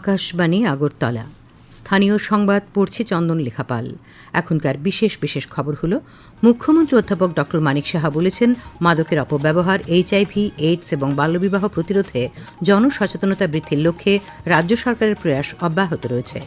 আকাশবাণী আগরতলা। স্থানীয় সংবাদ পড়ছে চন্দন লেখাপাল। এখনকার বিশেষ বিশেষ খবর হলো, মুখ্যমন্ত্রী অধ্যাপক ডক্টর মানিক সাহা বলেছেন, মাদকের অপব্যবহার, এইচআইভি, এইডস এবং বাল্যবিবাহ প্রতিরোধে জনসচেতনতা বৃদ্ধির লক্ষ্যে রাজ্য সরকারের প্রয়াস অব্যাহত রয়েছে।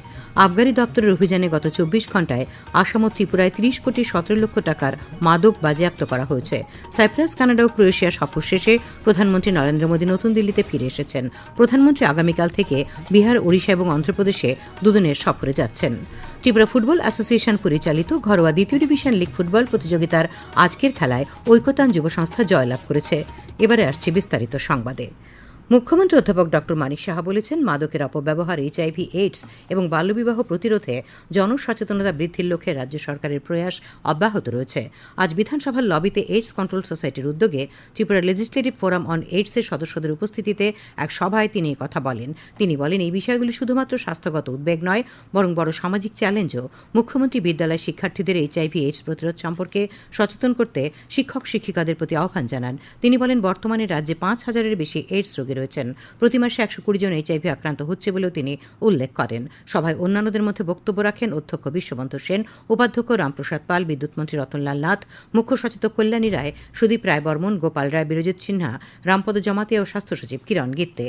আবগারি দপ্তরের অভিযানে গত চব্বিশ ঘন্টায় আসাম ও ত্রিপুরায় ত্রিশ কোটি সতেরো লক্ষ টাকার মাদক বাজেয়াপ্ত করা হয়েছে। সাইপ্রাস কানাডা ও ক্রোয়েশিয়া সফর শেষে প্রধানমন্ত্রী নরেন্দ্র মোদী নতুন দিল্লিতে ফিরে এসেছেন। প্রধানমন্ত্রী আগামীকাল থেকে বিহার, ওড়িশা এবং অন্ধ্রপ্রদেশে দুদিনের সফরে যাচ্ছেন। ত্রিপুরা ফুটবল অ্যাসোসিয়েশন পরিচালিত ঘরোয়া দ্বিতীয় ডিভিশন লিগ ফুটবল প্রতিযোগিতার আজকের খেলায় ঐকতান যুব সংস্থা জয়লাভ করেছে। এবারে আসছে বিস্তারিত সংবাদে। মুখ্যমন্ত্রী অধ্যাপক ডক্টর মানিক সাহা বলেছেন, মাদকের অপব্যবহার এইচআইভি এইডস এবং বাল্যবিবাহ প্রতিরোধে জনসচেতনতা বৃদ্ধির লক্ষ্যে রাজ্য সরকারের প্রয়াস অব্যাহত রয়েছে। আজ বিধানসভার লবিতে এইডস কন্ট্রোল সোসাইটির উদ্যোগে ত্রিপুরা লেজিসলেটিভ ফোরাম অন এইডসের সদস্যদের উপস্থিতিতে এক সভায় তিনি কথা বলেন। তিনি বলেন, এই বিষয়গুলি শুধুমাত্র স্বাস্থ্যগত উদ্বেগ নয়, বরং বড় সামাজিক চ্যালেঞ্জও। মুখ্যমন্ত্রী বিদ্যালয় শিক্ষার্থীদের এইচআইভি এইডস প্রতিরোধ সম্পর্কে সচেতন করতে শিক্ষক শিক্ষিকাদের প্রতি আহ্বান জানান। তিনি বলেন, বর্তমানে রাজ্যে পাঁচ হাজারের বেশি এইডস রোগী রয়েছেন। প্রতি মাসে একশো কুড়ি জন এইচআইভি আক্রান্ত হচ্ছে বলেও তিনি উল্লেখ করেন। সভায় অন্যান্যদের মধ্যে বক্তব্য রাখেন অধ্যক্ষ বিশ্ববন্ত সেন, উপাধ্যক্ষ রামপ্রসাদ পাল, বিদ্যুৎমন্ত্রী রতনলাল নাথ, মুখ্য সচেতক কল্যাণী রায়, সুদীপ রায় বর্মন, গোপাল রায়, বিরজিৎ সিনহা, রামপদ জমাতিয়া ও স্বাস্থ্য সচিব কিরণ গিত্তে।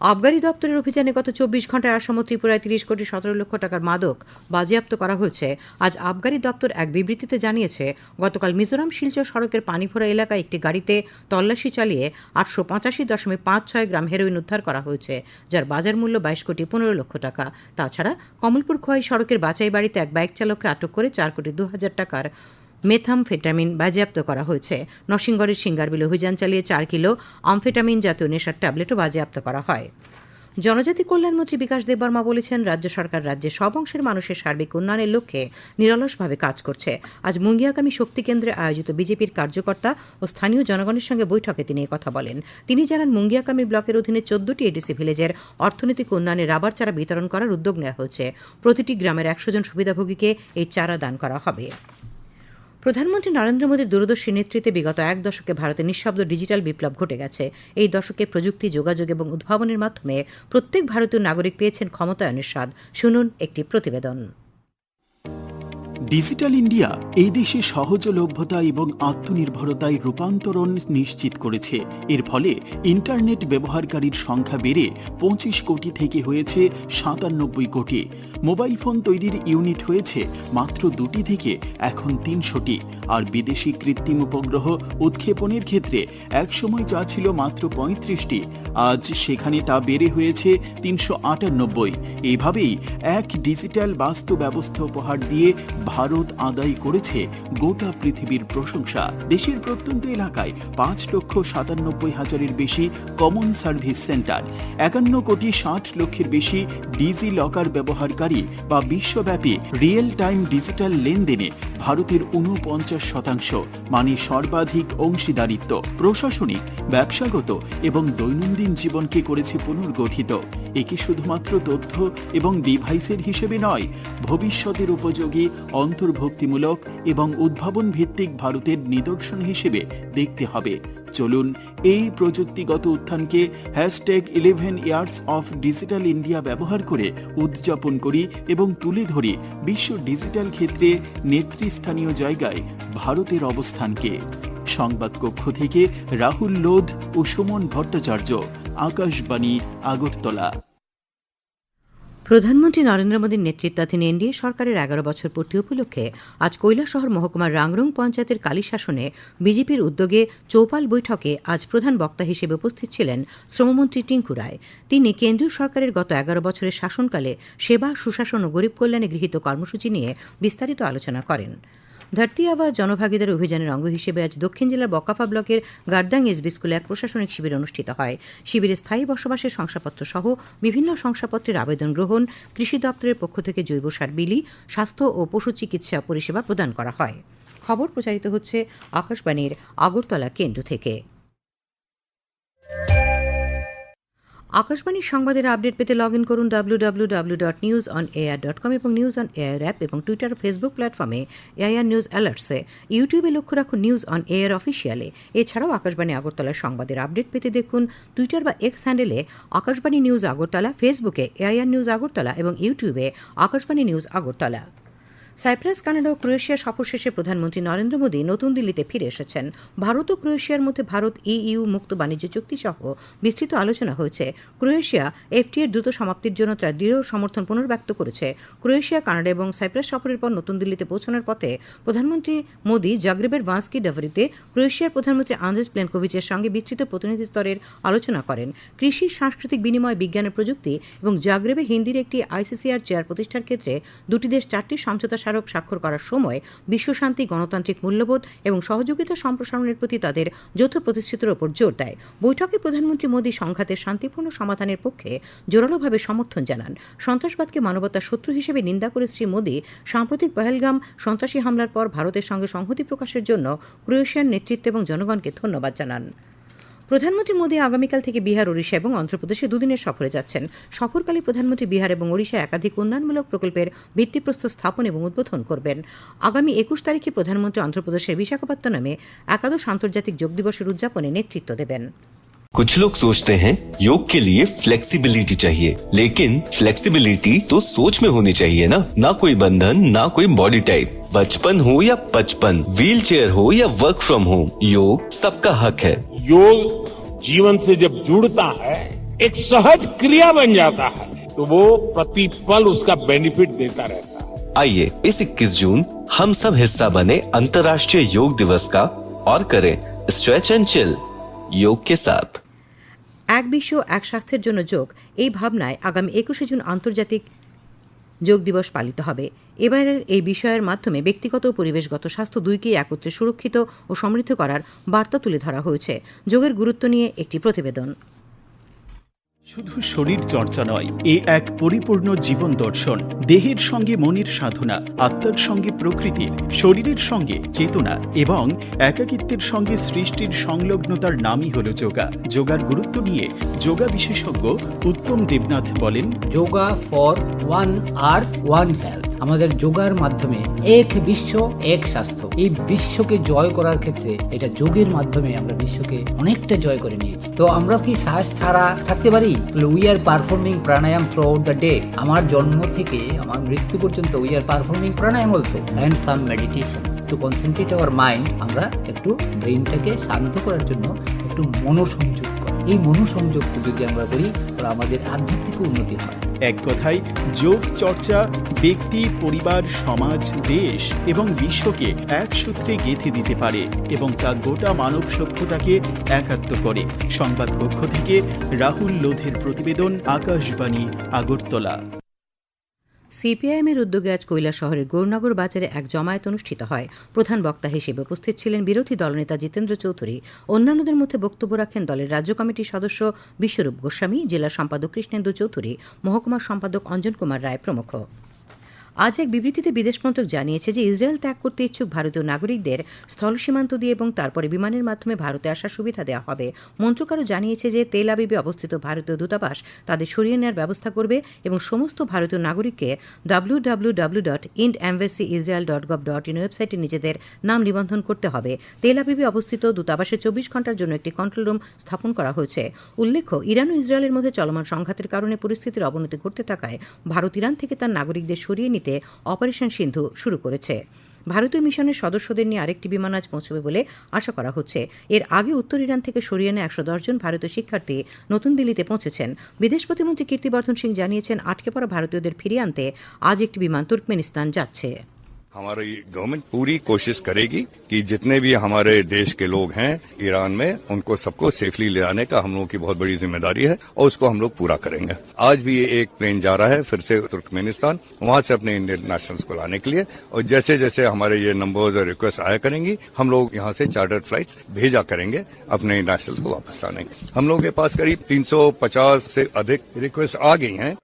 আবগারি দপ্তরের অভিযানে গত চব্বিশ ঘন্টায় আসাম ও ত্রিপুরায় তিরিশ কোটি সতেরো লক্ষ টাকার মাদক বাজেয়াপ্ত করা হয়েছে। আজ আবগারি দপ্তর এক বিবৃতিতে জানিয়েছে, গতকাল মিজোরাম শিলচর সড়কের পানিভরা এলাকায় একটি গাড়িতে তল্লাশি চালিয়ে আটশো পঁচাশি দশমিক পাঁচ ছয় গ্রাম হেরোইন উদ্ধার করা হয়েছে, যার বাজার মূল্য বাইশ কোটি পনেরো লক্ষ টাকা। তাছাড়া কমলপুর খোয়াই সড়কের বাছাই বাড়িতে এক বাইক চালককে আটক করে চার কোটি দু হাজার টাকার মেথামফেটামিন বাজেয়াপ্ত করা হয়েছে। নরসিংগড়ের সিঙ্গারবিল অভিযান চালিয়ে চার কিলো আমফেটামিন জাতীয় নেশার ট্যাবলেটও বাজেয়াপ্ত করা হয়। জনজাতি কল্যাণমন্ত্রী বিকাশ দেববর্মা বলেছেন, রাজ্য সরকার রাজ্যে সব অংশের মানুষের সার্বিক উন্নয়নের লক্ষ্যে নিরলসভাবে কাজ করছে। আজ মুঙ্গিয়াকামী শক্তি কেন্দ্রে আয়োজিত বিজেপির কার্যকর্তা ও স্থানীয় জনগণের সঙ্গে বৈঠকে তিনি কথা বলেন। তিনি জানান, মুঙ্গিয়াকামী ব্লকের অধীনে চোদ্দটি এডিসি ভিলেজের অর্থনৈতিক উন্নয়নে রাবার চারা বিতরণ করার উদ্যোগ নেওয়া হয়েছে। প্রতিটি গ্রামের একশো জন সুবিধাভোগীকে এই চারা দান করা হবে। প্রধানমন্ত্রী নরেন্দ্র মোদীর দূরদর্শী নেতৃত্বে বিগত এক দশকে ভারতে নিঃশব্দ ডিজিটাল বিপ্লব ঘটে গেছে। এই দশকে প্রযুক্তি, যোগাযোগ এবং উদ্ভাবনের মাধ্যমে প্রত্যেক ভারতীয় নাগরিক পেয়েছেন ক্ষমতায়নের স্বাদ। শুনুন একটি প্রতিবেদন। ডিজিটাল ইন্ডিয়া এই দেশে সহজলভ্যতা এবং আত্মনির্ভরতায় রূপান্তরণ নিশ্চিত করেছে। এর ফলে ইন্টারনেট ব্যবহারকারীর সংখ্যা বেড়ে পঁচিশ কোটি থেকে হয়েছে সাতানব্বই কোটি। মোবাইল ফোন তৈরির ইউনিট হয়েছে মাত্র দুটি থেকে এখন তিনশোটি। আর বিদেশি কৃত্রিম উপগ্রহ উৎক্ষেপণের ক্ষেত্রে একসময় যা ছিল মাত্র পঁয়ত্রিশটি, আজ সেখানে তা বেড়ে হয়েছে তিনশো আটানব্বই। এভাবেই এক ডিজিটাল বাস্তু ব্যবস্থা উপহার দিয়ে ভারত আদায় করেছে গোটা পৃথিবীর প্রশংসা। দেশের প্রত্যন্ত এলাকায় পাঁচ লক্ষ সাতানব্বই হাজারের বেশি কমন সার্ভিস সেন্টার একান্ন কোটি ষাট লক্ষের বেশি ডিজি লকার ব্যবহারকারী বা বিশ্বব্যাপী রিয়েল টাইম ডিজিটাল লেনদেনে ভারতের ঊনপঞ্চাশ শতাংশ মানে সর্বাধিক অংশীদারিত্ব, প্রশাসনিক, ব্যবসাগত এবং দৈনন্দিন জীবনকে করেছে পুনর্গঠিত। একে শুধুমাত্র তথ্য এবং ডিভাইসের হিসেবে নয়, ভবিষ্যতের উপযোগী অন্তর্ভুক্তিমূলক এবং উদ্ভাবন ভিত্তিক ভারতের নিদর্শন হিসেবে দেখতে হবে। চলুন এই প্রযুক্তিগত উত্থানকে hashtag eleven years of digital India ব্যবহার করে উদযাপন করি এবং তুলে ধরি বিশ্ব ডিজিটাল ক্ষেত্রে নেতৃস্থানীয় জায়গায় ভারতের অবস্থানকে। সংবাদ কক্ষ থেকে রাহুল লোধ ও সুমন ভট্টাচার্য, আকাশবাণী, আগরতলা। প্রধানমন্ত্রী নরেন্দ্র মোদীর নেতৃত্বাধীন এনডিএ সরকারের এগারো বছর পূর্তি উপলক্ষে আজ কৈলাসহর মহকুমার রাংরং পঞ্চায়েতের কালী শাসনে বিজেপির উদ্যোগে চৌপাল বৈঠকে আজ প্রধান বক্তা হিসেবে উপস্থিত ছিলেন শ্রমমন্ত্রী টিঙ্কু রায়। তিনি কেন্দ্রীয় সরকারের গত এগারো বছরের শাসনকালে সেবা, সুশাসন ও গরিব কল্যাণে গৃহীত কর্মসূচি নিয়ে বিস্তারিত আলোচনা করেন। ধরতি আবাস জনভাগিদার অভিযানের অঙ্গ হিসেবে আজ দক্ষিণ জেলার বকাফা ব্লকের গার্দাং এসবি স্কুলে এক প্রশাসনিক শিবির অনুষ্ঠিত হয়। শিবিরে স্থায়ী বসবাসের শংসাপত্র সহ বিভিন্ন শংসাপত্রের আবেদন গ্রহণ, কৃষি দপ্তরের পক্ষ থেকে জৈব সার বিলি, স্বাস্থ্য ও পশু চিকিৎসা পরিষেবা প্রদান করা হয়। খবর প্রচারিত হচ্ছে আকাশবাণীর আগরতলা কেন্দ্র থেকে। আকাশবাণীর সংবাদের আপডেট পেতে লগ ইন করুন W W dot news dot com এবং নিউজ অন এআর অ্যাপ এবং টুইটার ফেসবুক প্ল্যাটফর্মে এআইআর নিউজ অ্যালার্টসে ইউটিউবে লক্ষ্য রাখুন নিউজ অন এআর অফিসিয়ালে এছাড়াও আকাশবাণী আগরতলার সংবাদের আপডেট পেতে দেখুন টুইটার বা এক্স হ্যান্ডেলে আকাশবাণী নিউজ আগরতলা ফেসবুকে এআইআর নিউজ আগরতলা এবং ইউটিউবে Akashvani news Agartala. Cyprus, Canada ও ক্রোয়েশিয়া সফর শেষে প্রধানমন্ত্রী নরেন্দ্র মোদী নতুন দিল্লিতে ফিরে এসেছেন। ভারত ও ক্রোয়েশিয়ার মধ্যে ভারত, ইইউ, মুক্ত বাণিজ্য চুক্তি সহ বিস্তৃত আলোচনা হয়েছে। ক্রোয়েশিয়া এফটি এর দ্রুত সমাপ্তির জন্য তার দৃঢ় সমর্থন পুনর্ব্যক্ত করেছে। ক্রোয়েশিয়া, কানাডা এবং সাইপ্রাস সফরের পর নতুন দিল্লিতে পৌঁছানোর পথে প্রধানমন্ত্রী মোদী জাগ্রেবের ভান্সকি ডাভারিতে ক্রোয়েশিয়ার প্রধানমন্ত্রী আন্দ্রেস প্লেনকোভিচের সঙ্গে বিস্তৃত প্রতিনিধি স্তরের আলোচনা করেন। কৃষি, সাংস্কৃতিক বিনিময়, বিজ্ঞানের প্রযুক্তি এবং জাগ্রেবে হিন্দির একটি আইসিসিআর চেয়ার প্রতিষ্ঠার ক্ষেত্রে দুটি দেশ চারটি সমঝোতা স্মারক স্বাক্ষর করার সময় বিশ্বশান্তি গণতান্ত্রিক মূল্যবোধ এবং সহযোগিতা সম্প্রসারণের প্রতি তাদের যৌথ প্রতিশ্রুতির ওপর জোর দেয়। বৈঠকে প্রধানমন্ত্রী মোদী সংঘাতের শান্তিপূর্ণ সমাধানের পক্ষে জোরালোভাবে সমর্থন জানান। সন্ত্রাসবাদকে মানবতার শত্রু হিসেবে নিন্দা করে শ্রী মোদী সাম্প্রতিক পহেলগাম সন্ত্রাসী হামলার পর ভারতের সঙ্গে সংহতি প্রকাশের জন্য ক্রোয়েশিয়ার নেতৃত্ব এবং জনগণকে ধন্যবাদ জানান। প্রধানমন্ত্রী মোদী আগামীকাল থেকে বিহার ওড়িশা এবং অন্ধ্রপ্রদেশে দুদিনের সফরে যাচ্ছেন সফরকালে প্রধানমন্ত্রী বিহার এবং ওড়িশায় একাধিক উন্নয়নমূলক প্রকল্পের ভিত্তিপ্রস্তর স্থাপন এবং উদ্বোধন করবেন আগামী একুশ তারিখে প্রধানমন্ত্রী অন্ধ্রপ্রদেশের বিশাখাপত্তনমে একাদশ আন্তর্জাতিক যোগ দিবসের উদযাপনে নেতৃত্ব দেবেন कुछ लोग सोचते हैं योग के लिए फ्लेक्सिबिलिटी चाहिए लेकिन फ्लेक्सिबिलिटी तो सोच में होनी चाहिए ना ना कोई बंधन ना कोई बॉडी टाइप बचपन हो या पचपन व्हील चेयर हो या वर्क फ्रॉम होम योग सबका हक है योग जीवन से जब जुड़ता है एक सहज क्रिया बन जाता है तो वो प्रतिपल उसका बेनिफिट देता रहता है आइए इस 21 जून हम सब हिस्सा बने अंतर्राष्ट्रीय योग दिवस का और करें स्ट्रेच एंड चिल योग के साथ এক বিশ্ব এক স্বাস্থ্যের জন্য যোগ এই ভাবনায় আগামী একুশে জুন আন্তর্জাতিক যোগ দিবস পালিত হবে। এবারের এই বিষয়ের মাধ্যমে ব্যক্তিগত ও পরিবেশগত স্বাস্থ্য দুইকেই একত্রে সুরক্ষিত ও সমৃদ্ধ করার বার্তা তুলে ধরা হয়েছে। যোগের গুরুত্ব নিয়ে একটি প্রতিবেদন। শুধু শরীর চর্চা নয়, এ এক পরিপূর্ণ জীবন দর্শন। দেহের সঙ্গে মনের সাধনা, আত্মার সঙ্গে প্রকৃতির শরীরের সঙ্গে চেতনা এবং একাকিত্বের সঙ্গে সৃষ্টির সংলগ্নতার নামই হল যোগা। যোগার গুরুত্ব নিয়ে যোগা বিশেষজ্ঞ উত্তম দেবনাথ বলেন, yoga for one earth, one health. আমাদের যোগার মাধ্যমে এক বিশ্ব, এক স্বাস্থ্য। এই বিশ্বকে জয় করার ক্ষেত্রে এটা যোগের মাধ্যমে আমরা বিশ্বকে অনেকটা জয় করে নিয়েছি। তো আমরা কি শ্বাস ছাড়া থাকতে পারি? We are performing pranayama throughout the day আমার জন্ম থেকে আমার মৃত্যু পর্যন্ত we are performing pranayama also and some meditation to concentrate our mind আমরা একটু ব্রেনটাকে শান্ত করার জন্য একটু মনোসংযোগ এই মনোসংযোগটি যদি আমরা করি, তাহলে আমাদের আধ্যাত্মিক উন্নতি হয়। এক কথায়, যোগ চর্চা, ব্যক্তি, পরিবার, সমাজ, দেশ এবং বিশ্বকে এক সূত্রে গেঁথে দিতে পারে এবং তা গোটা মানব সভ্যতাকে একাত্ম করে। সংবাদ কক্ষ থেকে রাহুল লোধের প্রতিবেদন, আকাশবাণী, আগরতলা। সিপিআইএমের উদ্যোগে আজ কৈলা শহরের গৌরনগর বাজারে এক জমায়েত অনুষ্ঠিত হয়। প্রধান বক্তা হিসেবে উপস্থিত ছিলেন বিরোধী দলনেতা জিতেন্দ্র চৌধুরী। অন্যান্যদের মধ্যে বক্তব্য রাখেন দলের রাজ্য কমিটির সদস্য বিশ্বরূপ গোস্বামী, জেলা সম্পাদক কৃষ্ণেন্দু চৌধুরী, মহকুমার সম্পাদক অঞ্জন কুমার রায় প্রমুখ। আজ এক বিবৃতিতে বিদেশ মন্ত্রক জানিয়েছে যে ইসরায়েল ত্যাগ করতে ইচ্ছুক ভারতীয় নাগরিকদের স্থল সীমান্ত দিয়ে এবং তারপরে বিমানের মাধ্যমে ভারতে আসার সুবিধা দেওয়া হবে। মন্ত্রক আরও জানিয়েছে যে তেল আবিবে অবস্থিত ভারতীয় দূতাবাস তাদের সরিয়ে নেওয়ার ব্যবস্থা করবে এবং সমস্ত ভারতীয় নাগরিককে W W W dot ind embassy Israel dot gov dot in ওয়েবসাইটে নিজেদের নাম নিবন্ধন করতে হবে। তেল আবিবে অবস্থিত দূতাবাসে চব্বিশ ঘণ্টার জন্য একটি কন্ট্রোল রুম স্থাপন করা হয়েছে। উল্লেখ্য, ইরান ও ইসরায়েলের মধ্যে চলমান সংঘাতের কারণে পরিস্থিতির অবনতি ঘটতে থাকায় ভারত ইরান থেকে তার নাগরিকদের সরিয়ে নিতে অপারেশন সিন্ধু শুরু করেছে। ভারতীয় মিশনের সদস্যদের নিয়ে আরেকটি বিমান আজ পৌঁছবে বলে আশা করা হচ্ছে। এর আগে উত্তর ইরান থেকে সরিয়ে নেয় একশো জন ভারতীয় শিক্ষার্থী নতুন দিল্লিতে পৌঁছেছেন। বিদেশ প্রতিমন্ত্রী কীর্তিবর্ধন সিং জানিয়েছেন, আটকে পড়া ভারতীয়দের ফিরিয়ে আনতে আজ একটি বিমান তুর্কমেনিস্তান যাচ্ছে। हमारी गवर्नमेंट पूरी कोशिश करेगी कि जितने भी हमारे देश के लोग हैं ईरान में, उनको सबको सेफली ले आने का हम लोगों की बहुत बड़ी ज़िम्मेदारी है और उसको हम लोग पूरा करेंगे। आज भी ये एक प्लेन जा रहा है फिर से तुर्कमेनिस्तान, वहाँ से अपने इंडियन नेशनल्स को लाने के लिए और जैसे जैसे हमारे ये नंबर्स और रिक्वेस्ट आया करेंगी, हम लोग यहाँ से चार्टर्ड फ़्लाइट भेजा करेंगे अपने नेशनल्स को वापस लाने हम लोगों के पास करीब 350 से अधिक रिक्वेस्ट आ गई हैं।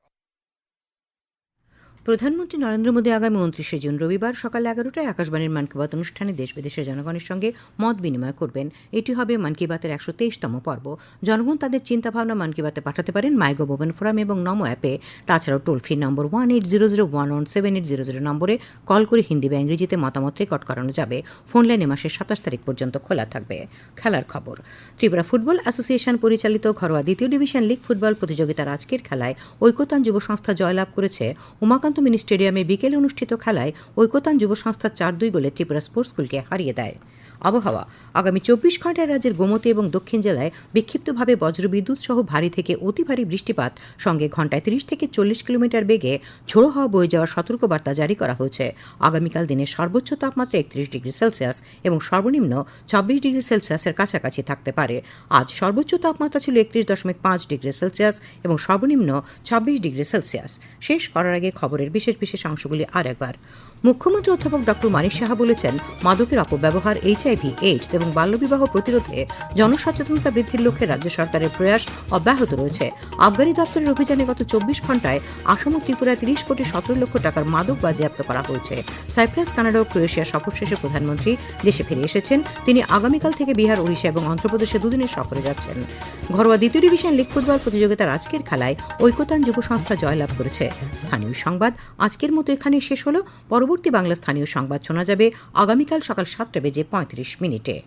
প্রধানমন্ত্রী নরেন্দ্র মোদী আগামী উনত্রিশে জুন রবিবার সকাল এগারোটায় আকাশবাণীর মন কি বাত অনুষ্ঠানে দেশ বিদেশের জনগণের সঙ্গে মত বিনিময় করবেন। এটি হবে মন কি বাতের একশো তেইশতম পর্ব। জনগণ তাদের চিন্তাভাবনা মন কি বাতে পাঠাতে পারেন মাইগো ওপেন ফোরাম এবং নমো অ্যাপে। তাছাড়াও toll free number one eight zero zero one one seven eight zero zero নম্বরে কল করে হিন্দি বা ইংরেজিতে মতামত রেকর্ড করানো যাবে। ফোন লাইনে মাসের সাতাশ তারিখ পর্যন্ত খোলা থাকবে। খেলার খবর। ত্রিপুরা ফুটবল অ্যাসোসিয়েশন পরিচালিত ঘরোয়া দ্বিতীয় ডিভিশন লিগ ফুটবল প্রতিযোগিতার আজকের খেলায় ঐকতান যুব সংস্থা জয়লাভ করেছে উমাকান্ত মিনি স্টেডিয়ামে বিকেলে অনুষ্ঠিত খেলায় ঐকতান যুব সংস্থা চার দুই গোলে ত্রিপুরা স্পোর্টস স্কুলকে হারিয়ে দেয়। আবহাওয়া। আগামী চব্বিশ ঘন্টায় রাজ্যের গোমতী এবং দক্ষিণ জেলায় বিক্ষিপ্তভাবে বজ্রবিদ্যুৎ সহ ভারী থেকে অতি ভারী বৃষ্টিপাত, সঙ্গে ঘন্টায় তিরিশ থেকে চল্লিশ কিলোমিটার বেগে ঝোড়ো হওয়া বয়ে যাওয়ার সতর্কবার্তা জারি করা হয়েছে। আগামীকাল দিনের সর্বোচ্চ তাপমাত্রা একত্রিশ ডিগ্রি সেলসিয়াস এবং সর্বনিম্ন ছাব্বিশ ডিগ্রি সেলসিয়াসের কাছাকাছি থাকতে পারে। আজ সর্বোচ্চ তাপমাত্রা ছিল একত্রিশ দশমিক পাঁচ ডিগ্রি সেলসিয়াস এবং সর্বনিম্ন ছাব্বিশ ডিগ্রি সেলসিয়াস। শেষ করার আগে খবরের বিশেষ বিশেষ অংশগুলি আর একবার। মুখ্যমন্ত্রী অধ্যাপক ডক্টর মানিক সাহা বলেছেন, মাদকের অপব্যবহার এইচআইভি এইডস এবং বাল্যবিবাহ প্রতিরোধে জনসচেতনতা বৃদ্ধির লক্ষ্যে রাজ্য সরকারের প্রয়াস অব্যাহত রয়েছে। আবগারি দপ্তরের অভিযানে গত চব্বিশ ঘন্টায় আসাম ও ত্রিপুরায় তিরিশ কোটি সতেরো লক্ষ টাকার মাদক বাজেয়াপ্ত করা হয়েছে। সাইপ্রাস, কানাডা ও ক্রোয়েশিয়া সফর শেষে প্রধানমন্ত্রী দেশে ফিরে এসেছেন। তিনি আগামীকাল থেকে বিহার, ওড়িশা এবং অন্ধ্রপ্রদেশে দুদিনের সফরে যাচ্ছেন। ঘরোয়া দ্বিতীয় ডিভিশন লিগ ফুটবল প্রতিযোগিতার আজকের খেলায় ঐক্যতান যুব সংস্থা জয়লাভ করেছে। স্থানীয় সংবাদ আজকের মতো এখানে শেষ হলো। পরবর্তী বাংলা স্থানীয় সংবাদ শোনা যাবে আগামীকাল সকাল সাতটা বেজে পঁয়ত্রিশ মিনিটে।